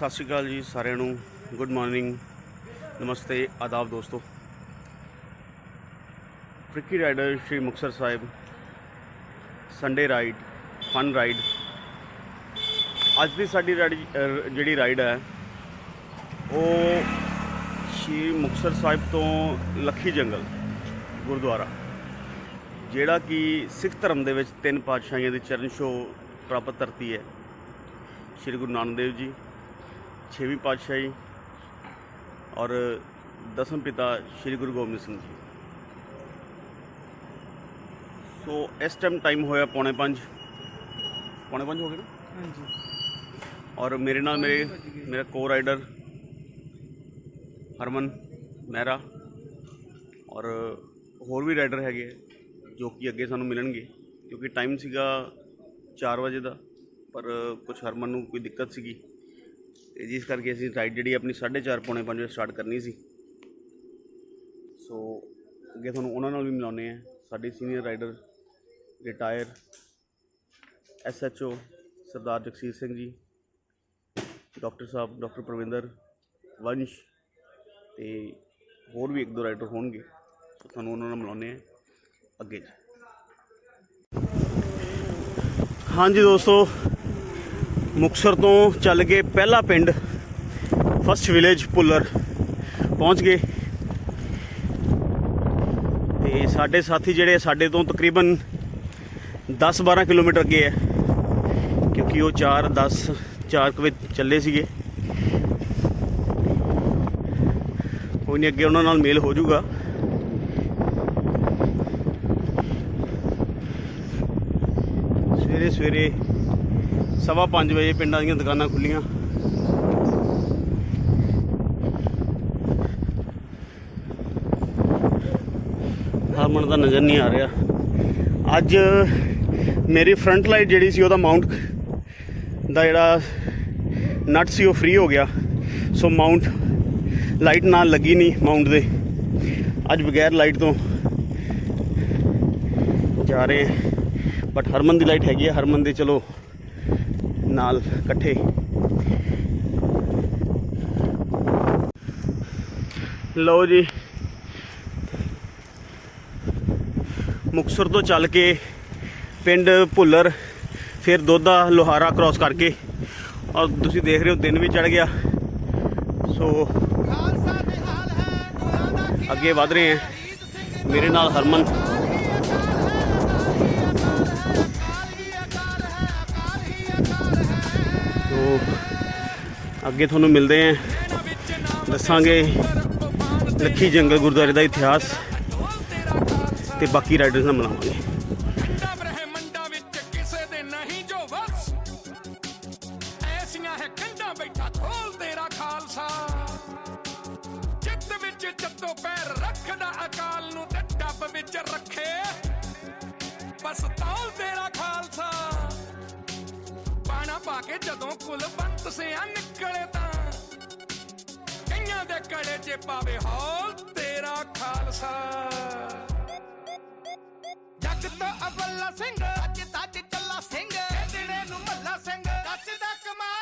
ਸਤਿ ਸ਼੍ਰੀ ਅਕਾਲ ਜੀ ਸਾਰਿਆਂ ਨੂੰ। ਗੁੱਡ ਮਾਰਨਿੰਗ ਨਮਸਤੇ, ਆਦਾਬ ਦੋਸਤੋ। Freaky rider Shri Muktsar Sahib. Sunday ride fun ride ਅੱਜ ਦੀ ਸਾਡੀ ਰਾਈਡ ਜਿਹੜੀ ਰਾਈਡ ਹੈ, ਉਹ ਸ਼੍ਰੀ ਮੁਕਤਸਰ ਸਾਹਿਬ ਤੋਂ ਲੱਖੀ ਜੰਗਲ, ਗੁਰਦੁਆਰਾ। ਜਿਹੜਾ ਕਿ ਸਿੱਖ ਧਰਮ ਦੇ ਵਿੱਚ ਤਿੰਨ ਪਾਤਸ਼ਾਹੀਆਂ ਦੀ ਚਰਨ ਛੋਹ ਪ੍ਰਾਪਤ ਧਰਤੀ ਹੈ, ਸ਼੍ਰੀ ਗੁਰੂ ਨਾਨਕ ਦੇਵ ਜੀ। ਛੇਵੀਂ ਪਾਤਸ਼ਾਹੀ ਔਰ ਦਸਮ ਪਿਤਾ ਸ਼੍ਰੀ ਗੁਰੂ ਗੋਬਿੰਦ ਸਿੰਘ ਜੀ। ਸੋ ਇਸ ਟਾਈਮ ਟਾਈਮ ਹੋਇਆ ਪੌਣੇ 5 ਪੌਣੇ 5 ਹੋ ਗਏ ਨਾ? ਹਾਂਜੀ। ਔਰ ਮੇਰੇ ਨਾਲ ਮੇਰੇ ਮੇਰਾ ਕੋ ਰਾਈਡਰ ਹਰਮਨ ਮਹਿਰਾ ਔਰ ਹੋਰ ਵੀ ਰਾਈਡਰ ਹੈਗੇ ਆ, ਜੋ ਕਿ ਅੱਗੇ ਸਾਨੂੰ ਮਿਲਣਗੇ ਕਿਉਂਕਿ ਟਾਈਮ ਸੀਗਾ 4 ਵਜੇ ਦਾ ਪਰ ਕੁਝ ਹਰਮਨ ਨੂੰ ਕੋਈ ਦਿੱਕਤ ਸੀਗੀ। ਤੇ ਜਿਸ ਕਰਕੇ ਅਸੀਂ ਰਾਈਡ ਜਿਹੜੀ ਆਪਣੀ 4:30 ਪੌਣੇ 5 ਵਜੇ ਸਟਾਰਟ ਕਰਨੀ ਸੀ। ਸੋ ਅੱਗੇ ਤੁਹਾਨੂੰ ਉਹਨਾਂ ਨਾਲ ਵੀ ਮਿਲਾਉਂਦੇ ਆ ਸਾਡੇ senior rider retire SHO Sardar Jagsir Singh ji doctor Sahib doctor Parvinder, ਵੰਸ਼ ਤੇ ਹੋਰ ਵੀ ਇੱਕ ਦੋ ਰਾਈਟਰ ਹੋਣਗੇ। ਤੁਹਾਨੂੰ ਉਹਨਾਂ ਨਾਲ ਮਿਲਾਉਂਦੇ ਆ ਅੱਗੇ। ਜੀ ਹਾਂਜੀ ਦੋਸਤੋ ਮੁਕਸਰ ਤੋਂ ਚੱਲ ਕੇ ਪਹਿਲਾ ਪਿੰਡ ਫਸਟ ਵਿਲੇਜ ਪੁੱਲਰ ਪਹੁੰਚ ਗਏ। ਤੇ ਸਾਡੇ ਸਾਥੀ ਜਿਹੜੇ ਸਾਡੇ ਤੋਂ ਤਕਰੀਬਨ 10-12 ਕਿਲੋਮੀਟਰ ਅੱਗੇ ਹੈ ਕਿਉਂਕਿ ਉਹ 4 10 4 ਕੁ ਵਜੇ ਚੱਲੇ ਸੀਗੇ। ਕੋਈ ਨਹੀਂ ਅੱਗੇ ਉਹਨਾਂ ਨਾਲ ਮੇਲ ਹੋ ਜਾਊਗਾ। ਸਵੇਰੇ ਸਵੇਰੇ ਸਵਾ ਪੰਜ ਵਜੇ ਪਿੰਡਾਂ ਦੀਆਂ ਦੁਕਾਨਾਂ ਖੁੱਲੀਆਂ। ਹਰਮਨ ਦਾ ਨਜ਼ਰ ਨਹੀਂ ਆ ਰਿਹਾ। ਅੱਜ ਮੇਰੀ ਫਰੰਟ ਲਾਈਟ ਜਿਹੜੀ ਸੀ ਉਹਦਾ ਮਾਊਂਟ ਦਾ ਜਿਹੜਾ ਨਟ ਸੀ ਉਹ ਫ੍ਰੀ ਹੋ ਗਿਆ। ਸੋ ਮਾਊਂਟ ਲਾਈਟ ਨਾਲ ਲੱਗੀ ਨਹੀਂ ਮਾਊਂਟ ਦੇ। ਅੱਜ ਬਗੈਰ ਲਾਈਟ ਤੋਂ ਜਾ ਰਹੇ ਬਟ ਹਰਮਨ ਦੀ ਲਾਈਟ ਹੈਗੀ ਹੈ ਹਰਮਨ ਦੇ ਚਲੋ ਨਾਲ ਇਕੱਠੇ। ਲਓ ਜੀ। ਮੁਕਸਰ ਤੋਂ ਚੱਲ ਕੇ ਪਿੰਡ ਭੁੱਲਰ, ਫਿਰ ਦੋਦਾ ਲੋਹਾਰਾ ਕ੍ਰਾਸ ਕਰਕੇ। ਔਰ ਤੁਸੀਂ ਦੇਖ ਰਹੇ ਹੋ, ਦਿਨ ਵੀ ਚੜ ਗਿਆ। ਸੋ ਅੱਗੇ ਵਧ ਰਹੇ ਹਾਂ। ਮੇਰੇ ਨਾਲ ਹਰਮਨ ਅੱਗੇ ਤੁਹਾਨੂੰ ਮਿਲਦੇ ਆਂ ਦੱਸਾਂਗੇ ਲੱਖੀ ਜੰਗਲ ਗੁਰਦੁਆਰੇ ਦਾ ਇਤਿਹਾਸ ਤੇ ਬਾਕੀ ਰਾਈਡਰਸ ਨਾਲ ਮਿਲਾਵਾਂਗੇ ਜੱਗ ਤੋਂ ਅਬਲਾ ਸਿੰਘ, ਅੱਜ ਤੱਜ ਚੱਲਾ ਸਿੰਘ ਜਿਹੜੇ ਨੂੰ ਮੱਲਾ ਸਿੰਘ, ਕੱਚ ਦਾ ਕਮਾਲ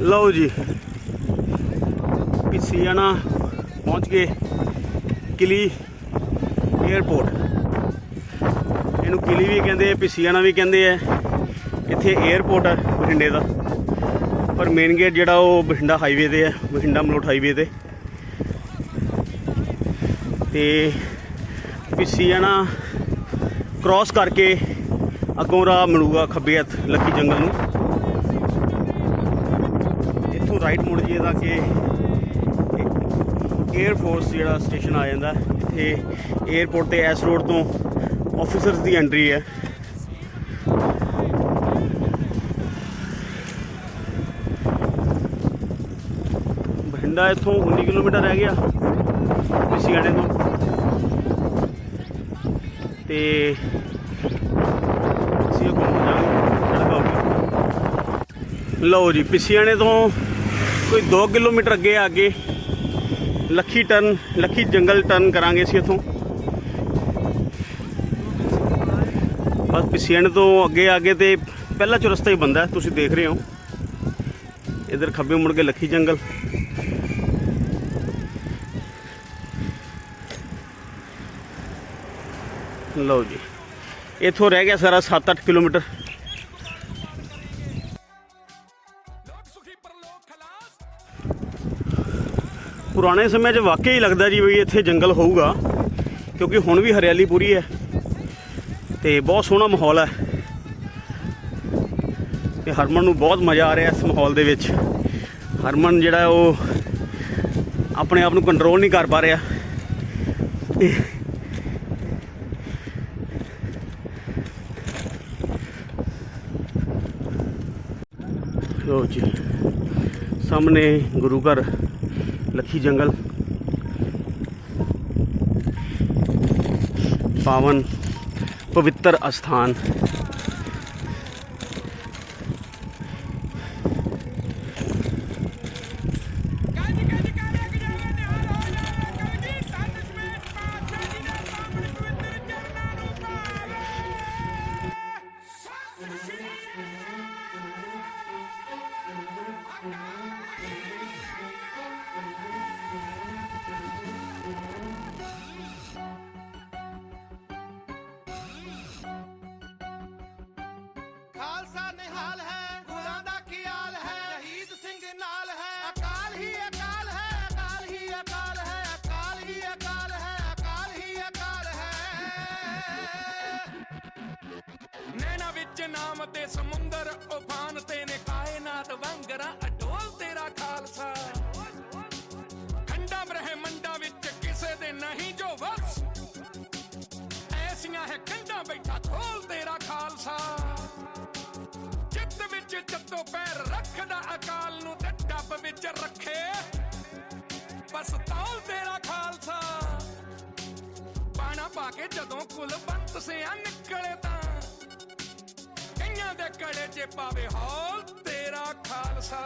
ਲਓ ਜੀ। ਪਿਸੀਆਣਾ ਪਹੁੰਚ ਗਏ ਕਿਲੀ 에ਅਰਪੋਰਟ ਇਹਨੂੰ ਕਿਲੀ ਵੀ ਕਹਿੰਦੇ ਆ ਪਿਸੀਆਣਾ ਵੀ ਕਹਿੰਦੇ ਆ। ਇੱਥੇ 에ਅਰਪੋਰਟ ਹੈ ਬਠਿੰਡੇ ਦਾ। ਪਰ ਮੇਨ ਗੇਟ ਜਿਹੜਾ ਉਹ ਬਠਿੰਡਾ ਹਾਈਵੇ ਤੇ ਹੈ ਬਠਿੰਡਾ ਮਲੋਟ ਹਾਈਵੇ ਤੇ। ਤੇ ਪਿਸੀਆਣਾ ਕ੍ਰਾਸ ਕਰਕੇ ਅੱਗੋਂ ਰਾਹ ਮਿਲੂਗਾ ਖੱਬੇ ਹੱਥ ਲੱਕੀ ਜੰਗਲ ਨੂੰ। ਇੱਥੋਂ ਰਾਈਟ ਮੁੜ ਜੀਏ ਤਾਂ ਕਿ 에ਅਰ ਫੋਰਸ ਜਿਹੜਾ ਸਟੇਸ਼ਨ ਆ ਜਾਂਦਾ। ਇੱਥੇ 에ਅਰਪੋਰਟ ਤੇ ਐਸ ਰੋਡ ਤੋਂ ਆਫੀਸਰਸ ਦੀ ਐਂਟਰੀ ਹੈ। ਬਠਿੰਡਾ ਇੱਥੋਂ 19 ਕਿਲੋਮੀਟਰ ਰਹਿ ਗਿਆ। ਪਿਸੀਆਣੇ ਤੋਂ। ਤੇ ਅਸੀਂ ਅੱਗੋਂ ਹੋ ਜਾਵਾਂਗੇ ਸੜਕ ਆਊਗੀ ਲਓ ਜੀ ਪਿਸੀਆਣੇ ਤੋਂ ਕੋਈ 2 ਕਿਲੋਮੀਟਰ ਅੱਗੇ ਆ ਕੇ ਲੱਖੀ ਟਰਨ, ਲੱਖੀ ਜੰਗਲ ਟਰਨ ਕਰਾਂਗੇ ਅਸੀਂ ਇੱਥੋਂ। ਬਸ ਪਿਸੀਆਣੇ ਤੋਂ ਅੱਗੇ ਆ ਕੇ ਤੇ ਪਹਿਲਾ ਚੁਰਸਤਾ ਹੀ ਬੰਦਾ ਤੁਸੀਂ ਦੇਖ ਰਹੇ ਹੋ। ਇਧਰ ਖੱਬੇ ਮੁੜ ਕੇ ਲੱਖੀ ਜੰਗਲ। ਲਓ ਜੀ, ਇੱਥੋਂ ਰਹਿ ਗਿਆ ਸਾਰਾ 7-8 ਕਿਲੋਮੀਟਰ। ਪੁਰਾਣੇ ਸਮੇਂ 'ਚ ਵਾਕਈ ਹੀ ਲੱਗਦਾ ਜੀ ਵੀ ਇੱਥੇ ਜੰਗਲ ਹੋਊਗਾ, ਕਿਉਂਕਿ ਹੁਣ ਵੀ ਹਰਿਆਲੀ ਪੂਰੀ ਹੈ ਤੇ ਬਹੁਤ ਸੋਹਣਾ ਮਾਹੌਲ ਹੈ। ਤੇ ਹਰਮਨ ਨੂੰ ਬਹੁਤ ਮਜ਼ਾ ਆ ਰਿਹਾ ਇਸ ਮਾਹੌਲ ਦੇ ਵਿੱਚ। ਹਰਮਨ ਜਿਹੜਾ ਉਹ ਆਪਣੇ ਆਪ ਨੂੰ ਕੰਟਰੋਲ ਨਹੀਂ ਕਰ ਪਾ ਰਿਹਾ। ਲੋ ਜੀ, ਸਾਹਮਣੇ ਗੁਰੂ ਘਰ ਲੱਖੀ ਜੰਗਲ। ਪਾਵਨ ਪਵਿੱਤਰ ਅਸਥਾਨ। ਨੈਣਾ ਨਾਮ ਤੇ ਸਮੁੰਦਰ ਉਫਾਨ ਤੇ ਨੇ ਕਾਇਨਾਤ ਵੰਗਰਾ ਅਡੋਲ ਤੇਰਾ ਖਾਲਸਾ। ਖੰਡਾ ਬ੍ਰਹਿਮੰਡਾਂ ਵਿੱਚ ਕਿਸੇ ਦੇ ਨਹੀਂ ਜੋ ਵਸ। ਐਸੀਆਂ ਹੈ ਕੰਡਾਂ ਬੈਠਾ ਖੋਲ ਤੇਰਾ ਖਾਲਸਾ। ਚਿੱਤ ਵਿੱਚ ਚੱਤੋ ਪੈਰ ਰੱਖਦਾ ਅਕਾਲ ਨੂੰ ਤੇ ਟੱਬ ਵਿੱਚ ਰੱਖੇ। ਬਸ ਤੌਲ ਤੇਰਾ ਖਾਲਸਾ। ਪਾਣਾ ਪਾ ਕੇ ਜਦੋਂ ਕੁਲ ਬੰਤ ਸਿਆ ਨਿਕਲੇ ਤਾਂ ਕਈਆਂ ਦੇ ਕੜੇ 'ਚ ਪਾਵੇ ਹੌਲ ਤੇਰਾ ਖਾਲਸਾ।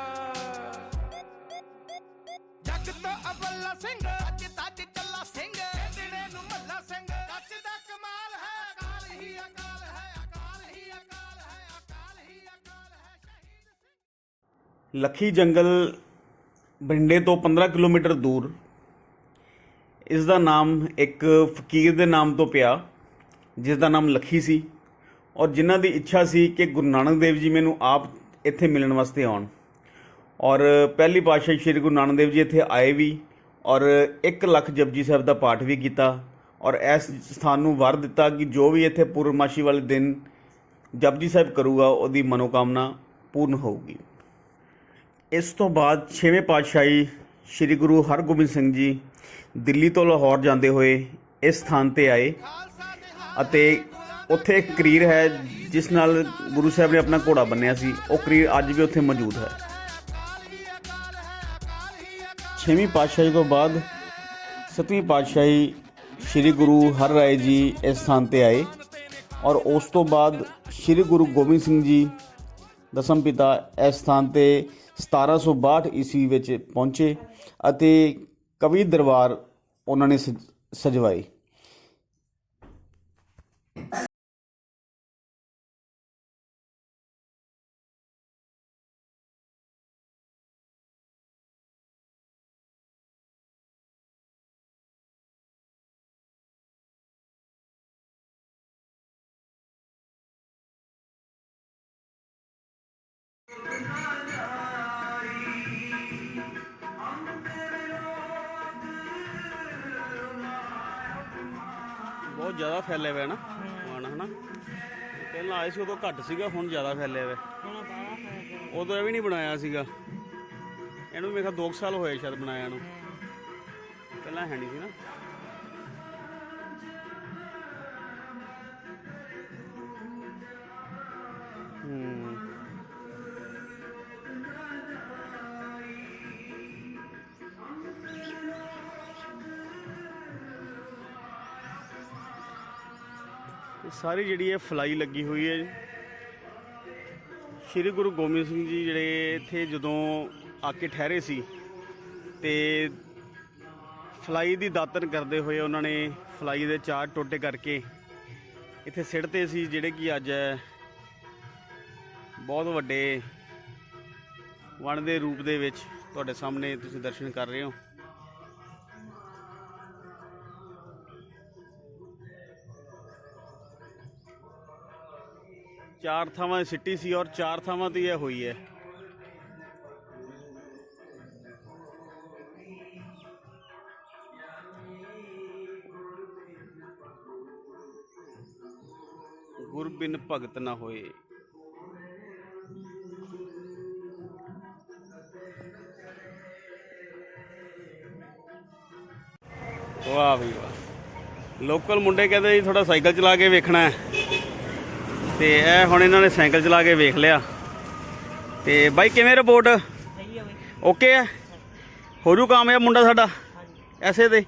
ਜੱਗ ਤੋਂ ਅਬੱਲਾ ਸਿੰਘ, ਅੱਜ ਤੱਜ ਚੱਲਾ ਸਿੰਘ ਦਿਨੇ ਨੂੰ ਮੱਲਾ ਸਿੰਘ। ਕੱਚ ਦਾ ਕਮਾਲ ਹੈ, ਅਕਾਲ ਹੀ ਅਕਾਲ ਹੈ, ਅਕਾਲ ਹੀ ਅਕਾਲ ਹੈ, ਅਕਾਲ ਹੀ ਅਕਾਲ ਹੈ, ਸ਼ਹੀਦ ਸਿੰਘ। ਲੱਖੀ ਜੰਗਲ ਬਠਿੰਡੇ ਤੋਂ 15 ਕਿਲੋਮੀਟਰ ਦੂਰ। ਇਸ ਦਾ ਨਾਮ ਇੱਕ ਫਕੀਰ ਦੇ ਨਾਮ ਤੋਂ ਪਿਆ, ਜਿਸ ਦਾ ਨਾਮ ਲੱਖੀ ਸੀ। ਔਰ ਜਿਨ੍ਹਾਂ ਦੀ ਇੱਛਾ ਸੀ ਕਿ ਗੁਰੂ ਨਾਨਕ ਦੇਵ ਜੀ ਮੈਨੂੰ ਆਪ ਇੱਥੇ ਮਿਲਣ ਵਾਸਤੇ ਆਉਣ। ਔਰ ਪਹਿਲੀ ਪਾਤਸ਼ਾਹ ਸ੍ਰੀ ਗੁਰੂ ਨਾਨਕ ਦੇਵ ਜੀ ਇੱਥੇ ਆਏ ਵੀ, ਔਰ 1 ਲੱਖ ਜਪਜੀ ਸਾਹਿਬ ਦਾ ਪਾਠ ਵੀ ਕੀਤਾ, ਔਰ ਇਸ ਸਥਾਨ ਨੂੰ ਵਰ ਦਿੱਤਾ ਕਿ ਜੋ ਵੀ ਇੱਥੇ ਪੂਰਨਮਾਸ਼ੀ ਵਾਲੇ ਦਿਨ ਜਪਜੀ ਸਾਹਿਬ ਕਰੂਗਾ, ਉਹਦੀ ਮਨੋਕਾਮਨਾ ਪੂਰਨ ਹੋਊਗੀ। ਇਸ ਤੋਂ ਬਾਅਦ ਛੇਵੇਂ ਪਾਤਸ਼ਾਹੀ ਸ੍ਰੀ ਗੁਰੂ ਹਰਗੋਬਿੰਦ ਸਿੰਘ ਜੀ ਦਿੱਲੀ ਤੋਂ ਲਾਹੌਰ ਜਾਂਦੇ ਹੋਏ ਇਸ ਸਥਾਨ ਤੇ ਆਏ ਅਤੇ ਉੱਥੇ ਇੱਕ ਕਰੀਰ ਹੈ ਜਿਸ ਨਾਲ ਗੁਰੂ ਸਾਹਿਬ ਨੇ ਆਪਣਾ ਘੋੜਾ ਬੰਨਿਆ ਸੀ। ਉਹ ਕਰੀਰ ਅੱਜ ਵੀ ਉੱਥੇ ਮੌਜੂਦ ਹੈ। ਛੇਵੀਂ ਪਾਤਸ਼ਾਹੀ ਤੋਂ ਬਾਅਦ ਸਤਵੀਂ ਪਾਤਸ਼ਾਹੀ ਸ੍ਰੀ ਗੁਰੂ ਹਰ ਰਾਏ ਜੀ ਇਸ ਸਥਾਨ ਤੇ ਆਏ ਔਰ ਉਸ ਤੋਂ ਬਾਅਦ ਸ੍ਰੀ ਗੁਰੂ ਗੋਬਿੰਦ ਸਿੰਘ ਜੀ, ਦਸਮ ਪਿਤਾ, ਇਸ ਸਥਾਨ ਤੇ 1762 ਈਸਵੀ ਵਿੱਚ ਪਹੁੰਚੇ ਅਤੇ ਕਵੀ ਦਰਬਾਰ ਉਹਨਾਂ ਨੇ ਸਜ- ਬਹੁਤ ਜ਼ਿਆਦਾ ਫੈਲੇ ਹੋਇਆ ਨਾ ਹੁਣ ਹਨਾ? ਪਹਿਲਾਂ ਆਏ ਸੀ ਉਦੋਂ ਘੱਟ ਸੀਗਾ, ਹੁਣ ਜ਼ਿਆਦਾ ਫੈਲੇ ਹੋਇਆ ਉਦੋਂ ਇਹ ਵੀ ਨਹੀਂ ਬਣਾਇਆ ਸੀਗਾ। ਇਹਨੂੰ ਮੇਰੇ ਖਿਆਲ 2 ਸਾਲ ਹੋਏ ਸ਼ਾਇਦ ਬਣਾਇਆ ਨੂੰ। ਪਹਿਲਾਂ ਹੈ ਨਹੀਂ ਸੀ ਨਾ। ਇਹ ਸਾਰੀ ਜਿਹੜੀ ਹੈ ਫਲਾਈ ਲੱਗੀ ਹੋਈ ਹੈ ਸ਼੍ਰੀ ਗੁਰੂ ਗੋਬਿੰਦ ਸਿੰਘ ਜੀ ਜਿਹੜੇ ਇੱਥੇ ਜਦੋਂ ਆ ਕੇ ਠਹਿਰੇ ਸੀ ਤੇ ਫਲਾਈ ਦੀ ਦਾਤਨ ਕਰਦੇ ਹੋਏ ਉਹਨਾਂ ਨੇ ਫਲਾਈ ਦੇ ਚਾਰ ਟੋਟੇ ਕਰਕੇ ਇੱਥੇ ਸਿੱਟਦੇ ਸੀ, ਜਿਹੜੇ ਕਿ ਅੱਜ ਬਹੁਤ ਵੱਡੇ ਵਣ ਦੇ ਰੂਪ ਦੇ ਵਿੱਚ ਤੁਹਾਡੇ ਸਾਹਮਣੇ ਤੁਸੀਂ ਦਰਸ਼ਨ ਕਰ ਰਹੇ ਹੋ। ਚਾਰ ਥਾਵਾਂ ਸਿੱਟੀ ਸੀ ਔਰ ਚਾਰ ਥਾਵਾਂ ਤੇ ਇਹ ਹੋਈ ਹੈ। ਗੁਰਬਿਨ ਭਗਤ ਨਾ ਹੋਏ। ਵਾਹ ਵੀ ਵਾਹ। ਲੋਕਲ ਮੁੰਡੇ ਕਹਿੰਦੇ ਜੀ ਥੋੜਾ ਸਾਈਕਲ ਚਲਾ ਕੇ ਵੇਖਣਾ ਹੈ। ਤੇ ਇਹ ਹੁਣ ਇਹਨਾਂ ਨੇ ਸਾਈਕਲ ਚਲਾ ਕੇ ਵੇਖ ਲਿਆ। ਤੇ ਬਾਈ ਕਿਵੇਂ ਰਿਪੋਰਟ ਸਹੀ ਹੈ ਬਈ। ਓਕੇ ਹੈ ਹੋ ਜੂ ਕਾਮਯਾਬ ਮੁੰਡਾ ਸਾਡਾ? ਐਸੇ ਤੇ?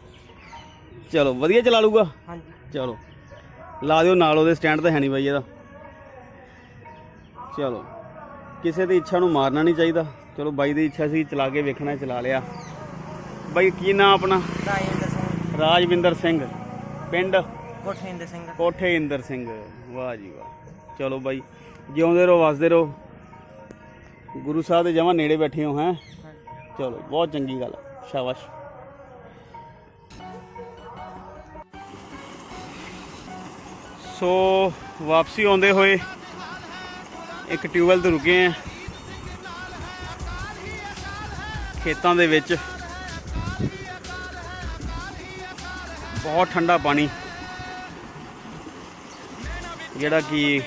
ਚਲੋ ਵਧੀਆ ਚਲਾ ਲੂਗਾ ਹਾਂਜੀ। ਚਲੋ ਲਾ ਦਿਓ ਨਾਲ ਉਹਦੇ ਸਟੈਂਡ ਤੇ ਹੈ ਨਹੀਂ ਬਾਈ ਇਹਦਾ। ਚਲੋ ਕਿਸੇ ਦੀ ਇੱਛਾ ਨੂੰ ਮਾਰਨਾ ਨਹੀਂ ਚਾਹੀਦਾ। ਚਲੋ ਬਾਈ ਦੀ ਇੱਛਾ ਸੀ ਚਲਾ ਕੇ ਵੇਖਣਾ ਚਲਾ ਲਿਆ। ਬਾਈ ਕੀ ਨਾਮ ਆਪਣਾ? ਰਾਜਿੰਦਰ ਸਿੰਘ। ਰਾਜਵਿੰਦਰ ਸਿੰਘ। ਪਿੰਡ? ਕੋਠਿੰਦਰ ਸਿੰਘ। ਕੋਠੇ ਇੰਦਰ ਸਿੰਘ। ਵਾਹ ਜੀ ਵਾਹ। ਚਲੋ ਬਾਈ, ਜਿਉਂਦੇ ਰਹੋ, ਵਸਦੇ ਰਹੋ। ਗੁਰੂ ਸਾਹਿਬ ਦੇ ਜਮਾਂ ਨੇੜੇ ਬੈਠੇ ਹੋ, ਹੈ? ਚਲੋ, ਬਹੁਤ ਚੰਗੀ ਗੱਲ ਸ਼ਾਬਾਸ਼। ਸੋ, ਵਾਪਸੀ ਆਉਂਦੇ ਹੋਏ ਇੱਕ ਟਿਊਬਵੈਲ ਤੇ ਰੁਕੇ ਆ। ਖੇਤਾਂ ਦੇ ਵਿੱਚ ਬਹੁਤ ਠੰਡਾ ਪਾਣੀ। ਜਿਹੜਾ ਕਿ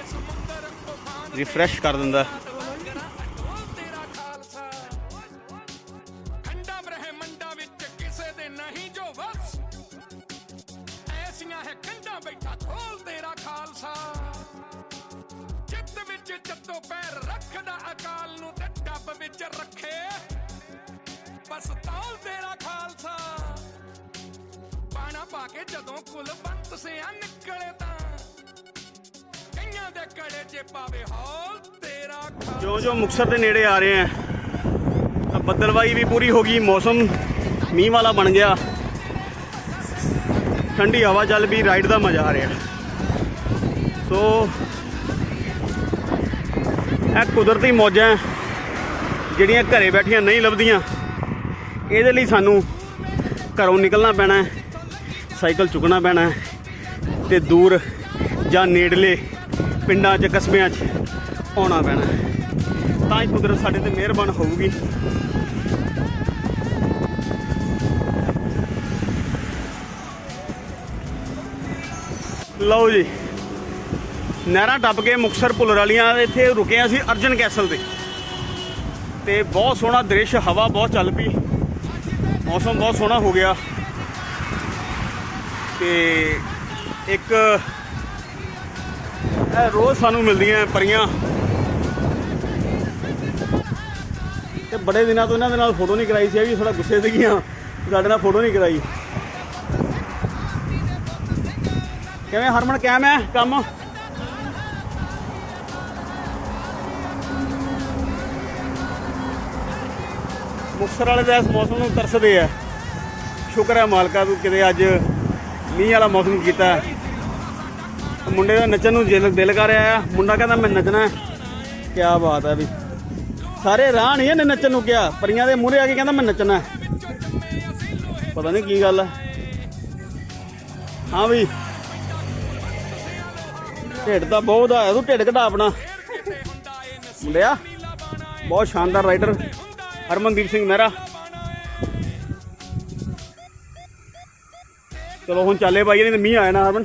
ਰਿਫਰੈਸ਼ ਕਰ ਦਿੰਦਾ। ਚਿੱਤ ਵਿੱਚ ਚੱਤੋ ਪੈਰ ਅਕਾਲ ਨੂੰ ਤੇ ਡੱਬ ਵਿੱਚ ਰੱਖੇ। ਬਸ ਤੌਲ ਤੇਰਾ ਖਾਲਸਾ। ਪਾਣਾ ਪਾ ਕੇ ਜਦੋਂ ਕੁਲ ਬੰਤ ਸਿਆ ਨਿਕਲੇ ਤਾਂ ਦੇ ਕੜੇ 'ਚ ਪਾਵੇ ਹੌਲ ਤੇਰਾ ਜੋ ਜੋ ਮੁਕਸਰ ਦੇ ਨੇੜੇ ਆ ਰਹੇ ਆ ਬੱਦਲਵਾਈ ਵੀ ਪੂਰੀ ਹੋ ਗਈ, ਮੌਸਮ ਮੀਂਹ ਵਾਲਾ ਬਣ ਗਿਆ। ਠੰਡੀ ਹਵਾ ਚੱਲ ਵੀ ਰਾਈਡ ਦਾ ਮਜ਼ਾ ਆ ਰਿਹਾ। ਸੋ, ਇਹ ਕੁਦਰਤੀ ਮੌਜਾਂ ਜਿਹੜੀਆਂ ਘਰੇ ਬੈਠੀਆਂ ਨਹੀਂ ਲੱਭਦੀਆਂ, ਇਹਦੇ ਲਈ ਸਾਨੂੰ ਘਰੋਂ ਨਿਕਲਣਾ ਪੈਣਾ ਹੈ, ਸਾਈਕਲ ਚੁੱਕਣਾ ਪੈਣਾ ਹੈ ਤੇ ਦੂਰ ਜਾਂ ਨੇੜਲੇ ਪਿੰਡਾਂ 'ਚ, ਕਸਬਿਆਂ 'ਚ ਆਉਣਾ ਪੈਣਾ। ਤਾਂ ਹੀ ਕੁਦਰਤ ਸਾਡੇ ਤੇ ਮਿਹਰਬਾਨ ਹੋਊਗੀ। ਲਓ ਜੀ, ਨਹਿਰਾਂ ਟੱਪ ਕੇ ਮੁਕਸਰ ਪੁਲਰ ਵਾਲੀਆਂ ਇੱਥੇ ਰੁਕੇ ਹਾਂ ਅਸੀਂ ਅਰਜਨ ਕੈਸਲ ਤੇ। ਤੇ ਬਹੁਤ ਸੋਹਣਾ ਦ੍ਰਿਸ਼, ਹਵਾ ਬਹੁਤ ਚੱਲ ਪਈ। ਮੌਸਮ ਬਹੁਤ ਸੋਹਣਾ ਹੋ ਗਿਆ। ਤੇ ਇੱਕ ਇਹ ਰੋਜ਼ ਸਾਨੂੰ ਮਿਲਦੀਆਂ ਪਰੀਆਂ। ਤੇ ਬੜੇ ਦਿਨਾਂ ਤੋਂ ਇਹਨਾਂ ਦੇ ਨਾਲ ਫੋਟੋ ਨਹੀਂ ਕਰਾਈ ਸੀ, ਇਹ ਵੀ ਥੋੜਾ ਗੁੱਸੇ ਸੀਗੀਆਂ ਸਾਡੇ ਨਾਲ ਫੋਟੋ ਨਹੀਂ ਕਰਾਈ। ਕਿਵੇਂ ਹਰਮਨ, ਕਾਇਮ ਹੈ ਕੰਮ? ਮੁਕਤਸਰ ਵਾਲੇ ਦਾ ਇਸ ਮੌਸਮ ਨੂੰ ਤਰਸਦੇ ਆ। ਸ਼ੁਕਰ ਹੈ ਮਾਲਕਾ ਤੂੰ ਕਿਤੇ ਅੱਜ ਮੀਂਹ ਵਾਲਾ ਮੌਸਮ ਕੀਤਾ। ਮੁੰਡੇ ਦਾ ਨੱਚਣ ਨੂੰ ਦਿਲ ਦਿਲ ਕਰ ਰਿਹਾ ਮੁੰਡਾ ਕਹਿੰਦਾ ਮੈਂ ਨੱਚਣਾ ਕੀ ਬਾਤ ਹੈ ਵੀ। ਸਾਰੇ ਰਾਹ ਨਹੀਂ ਇਹਨੇ ਨੱਚਣ ਨੂੰ ਕਿਹਾ। ਪਰੀਆਂ ਦੇ ਮੂਹਰੇ ਆ ਕੇ ਕਹਿੰਦਾ ਮੈਂ ਨੱਚਣਾ ਪਤਾ ਨਹੀਂ ਕੀ ਗੱਲ ਹੈ ਹਾਂ ਵੀ। ਢਿੱਡ ਤਾਂ ਬਹੁਤ ਆ। ਤੂੰ ਢਿੱਡ ਘਟਾ ਆਪਣਾ। ਮੁੰਡਿਆ, ਬਹੁਤ ਸ਼ਾਨਦਾਰ ਰਾਈਡਰ ਹਰਮਨਦੀਪ ਸਿੰਘ ਮਹਿਰਾ। ਚਲੋ ਹੁਣ ਚੱਲੇ ਬਾਈ ਨਹੀਂ ਤੇ ਮੀਂਹ ਆਇਆ ਨਾ ਹਰਮਨ।